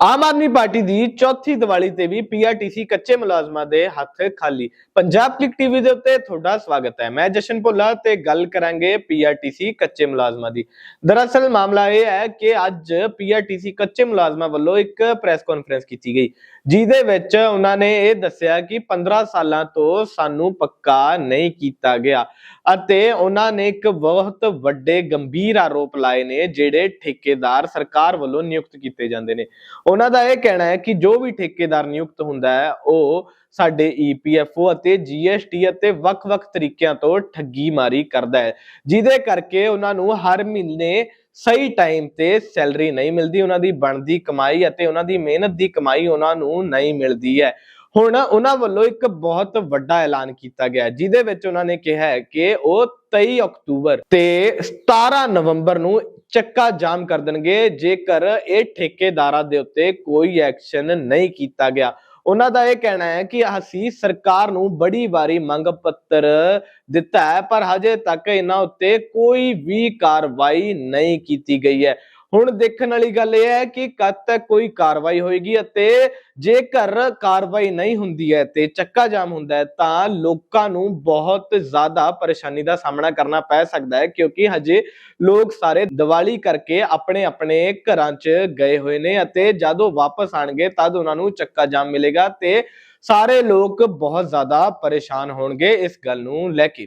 Aam Aadmi party ਦੀ ਚੌਥੀ ਦੀਵਾਲੀ ਤੇ ਵੀ PRTC ਕੱਚੇ ਮੁਲਾਜ਼ਮਾਂ ਦੇ ਹੱਥ ਖਾਲੀ। ਪੰਜਾਬ ਕਲਿਕ ਟੀਵੀ ਦੇ ਉੱਤੇ ਤੁਹਾਡਾ ਸਵਾਗਤ ਹੈ। ਮੈਂ ਜਸ਼ਨ ਭੁੱਲਾ ਤੇ ਗੱਲ ਕਰਾਂਗੇ ਪੀਆਰਟੀਸੀ ਕੱਚੇ ਮੁਲਾਜ਼ਮਾਂ ਦੀ। ਦਰਅਸਲ ਮਾਮਲਾ ਇਹ ਹੈ ਕਿ ਅੱਜ ਪੀਆਰਟੀਸੀ ਕੱਚੇ ਮੁਲਾਜ਼ਮਾਂ ਵੱਲੋਂ ਇੱਕ ਪ੍ਰੈਸ ਕਾਨਫਰੰਸ ਕੀਤੀ ਗਈ, ਜਿਹਦੇ ਵਿੱਚ ਉਹਨਾਂ ਨੇ ਇਹ ਦੱਸਿਆ ਕਿ 15 ਸਾਲਾਂ ਤੋਂ ਸਾਨੂੰ ਪੱਕਾ ਨਹੀਂ ਕੀਤਾ ਗਿਆ ਅਤੇ ਉਹਨਾਂ ਨੇ ਇੱਕ ਬਹੁਤ ਵੱਡੇ ਗੰਭੀਰ ਆਰੋਪ ਲਾਏ ਨੇ, ਜਿਹੜੇ ਠੇਕੇਦਾਰ ਸਰਕਾਰ ਵੱਲੋਂ ਨਿਯੁਕਤ ਕੀਤੇ ਜਾਂਦੇ ਨੇ। ਉਹਨਾਂ ਦਾ ਇਹ ਕਹਿਣਾ ਹੈ ਕਿ ਜੋ ਵੀ ਠੇਕੇਦਾਰ ਨਿਯੁਕਤ ਹੁੰਦਾ ਹੈ, ਉਹ ਸਾਡੇ ਈਪੀਐਫਓ ਅਤੇ ਜੀਐਸਟੀ ਅਤੇ ਵੱਖ-ਵੱਖ ਤਰੀਕਿਆਂ ਤੋਂ ਠੱਗੀ ਮਾਰੀ ਕਰਦਾ ਹੈ, ਜਿਹਦੇ ਕਰਕੇ ਉਹਨਾਂ ਨੂੰ ਹਰ ਮਹੀਨੇ ਸਹੀ ਟਾਈਮ ਤੇ ਸੈਲਰੀ ਨਹੀਂ ਮਿਲਦੀ, ਉਹਨਾਂ ਦੀ ਬਣਦੀ ਕਮਾਈ ਅਤੇ ਉਹਨਾਂ ਦੀ ਮਿਹਨਤ ਦੀ ਕਮਾਈ ਉਹਨਾਂ ਨੂੰ ਨਹੀਂ ਮਿਲਦੀ ਹੈ। ਹੁਣ ਉਹਨਾਂ ਵੱਲੋਂ ਇੱਕ ਬਹੁਤ ਵੱਡਾ ਐਲਾਨ ਕੀਤਾ ਗਿਆ ਜਿਹਦੇ ਵਿੱਚ ਉਹਨਾਂ ਨੇ ਕਿਹਾ ਹੈ ਕਿ ਉਹ 23 ਅਕਤੂਬਰ ਤੇ 17 ਨਵੰਬਰ ਨੂੰ ਚੱਕਾ ਜਾਮ ਕਰ ਦੇਣਗੇ, ਜੇਕਰ ਇਹ ਠੇਕੇਦਾਰਾਂ ਦੇ ਉੱਤੇ ਕੋਈ ਐਕਸ਼ਨ ਨਹੀਂ ਕੀਤਾ ਗਿਆ। ਉਹਨਾਂ ਦਾ ਇਹ ਕਹਿਣਾ ਹੈ ਕਿ ਅਸੀਂ ਸਰਕਾਰ ਨੂੰ ਬੜੀ ਵਾਰੀ ਮੰਗ ਪੱਤਰ ਦਿੱਤਾ ਹੈ, ਪਰ ਹਜੇ ਤੱਕ ਇਹਨਾਂ ਉੱਤੇ ਕੋਈ ਵੀ ਕਾਰਵਾਈ ਨਹੀਂ ਕੀਤੀ ਗਈ ਹੈ। ਹੁਣ ਦੇਖਣ ਵਾਲੀ ਗੱਲ ਇਹ ਹੈ ਕਿ ਕਦ ਤੱਕ ਕੋਈ ਕਾਰਵਾਈ ਹੋਏਗੀ ਅਤੇ ਜੇਕਰ ਕਾਰਵਾਈ ਨਹੀਂ ਹੁੰਦੀ ਹੈ ਤੇ ਚੱਕਾ ਜਾਮ ਹੁੰਦਾ ਹੈ, ਤਾਂ ਲੋਕਾਂ ਨੂੰ ਬਹੁਤ ਜ਼ਿਆਦਾ ਪਰੇਸ਼ਾਨੀ ਦਾ ਸਾਹਮਣਾ ਕਰਨਾ ਪੈ ਸਕਦਾ ਹੈ, ਕਿਉਂਕਿ ਹਜੇ ਲੋਕ ਸਾਰੇ ਦੀਵਾਲੀ ਕਰਕੇ ਆਪਣੇ ਆਪਣੇ ਘਰਾਂ 'ਚ ਗਏ ਹੋਏ ਨੇ ਅਤੇ ਜਦੋਂ ਵਾਪਸ ਆਣਗੇ ਤਦ ਉਹਨਾਂ ਨੂੰ ਚੱਕਾ ਜਾਮ ਮਿਲੇਗਾ ਤੇ ਸਾਰੇ ਲੋਕ ਬਹੁਤ ਜ਼ਿਆਦਾ ਪਰੇਸ਼ਾਨ ਹੋਣਗੇ ਇਸ ਗੱਲ ਨੂੰ ਲੈ ਕੇ।